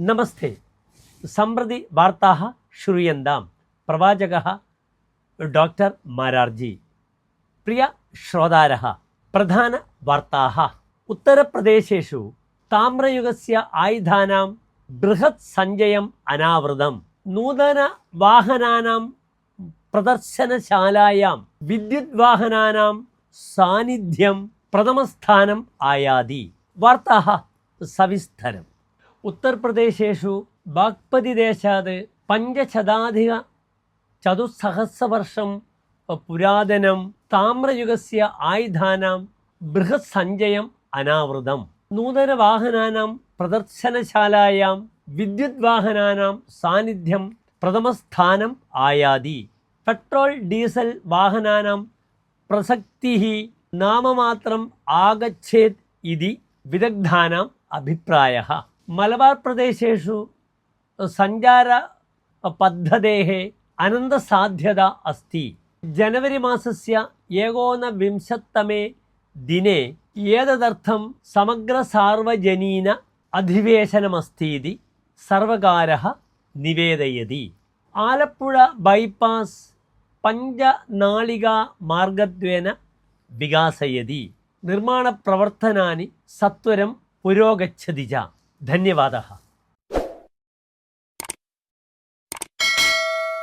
നമസ്തേ. സമ്പ്രതി വാർത്താ ശ്രൂയന്താം. പ്രവാചക ഡോക്ടർ മാരാർജി. പ്രിയ ശ്രോതാര പ്രധാന വാർത്താ ഉത്തർപ്രദേശേഷു താമ്രയുഗസ്യ ആയുധാനാം ബൃഹത് സഞ്ചയം അനാവൃതം. നൂതന വാഹനാനാം പ്രദർശനശാലായാം വിദ്യുത് വാഹനാനാം സാന്നിധ്യം പ്രഥമസ്ഥാനം ആയാതി. വാർത്താ സവിസ്തരം. ഉത്തർപ്രദേശേഷു ബാഗ്പതി ദേശാത് പഞ്ചശതാധിക ചതുസഹസ്രവർഷം പുരാതനം താമ്രയുഗസ്യ ആയുധാനാം ബൃഹസഞ്ചയം അനാവൃതം. നൂതന വാഹനാനാം പ്രദർശനശാലായാം വിദ്യുത് വാഹനാനാം സാന്നിധ്യം പ്രഥമസ്ഥാനം ആയാതി. പെട്രോൾ ഡീസൽ വാഹനാനാം പ്രസക്തി നാമമാത്രം ആഗച്ഛേത് ഇതി വിദഗ്ധാനാം അഭിപ്രായ. अभिप्रायः मलबार् प्रदेशेषु सञ्चारपद्धतेः अनन्तसाध्यता अस्ति जनवरि मासस्य एकोनविंशत्तमे दिने एतदर्थं समग्रसार्वजनीन अधिवेशनमस्ति इति सर्वकारः निवेदयति आलपुळ बैपास् पञ्चनालिकामार्गत्वेन विकासयति निर्माणप्रवर्तनानि सत्वरं पुरोगच्छति च धन्यवादः।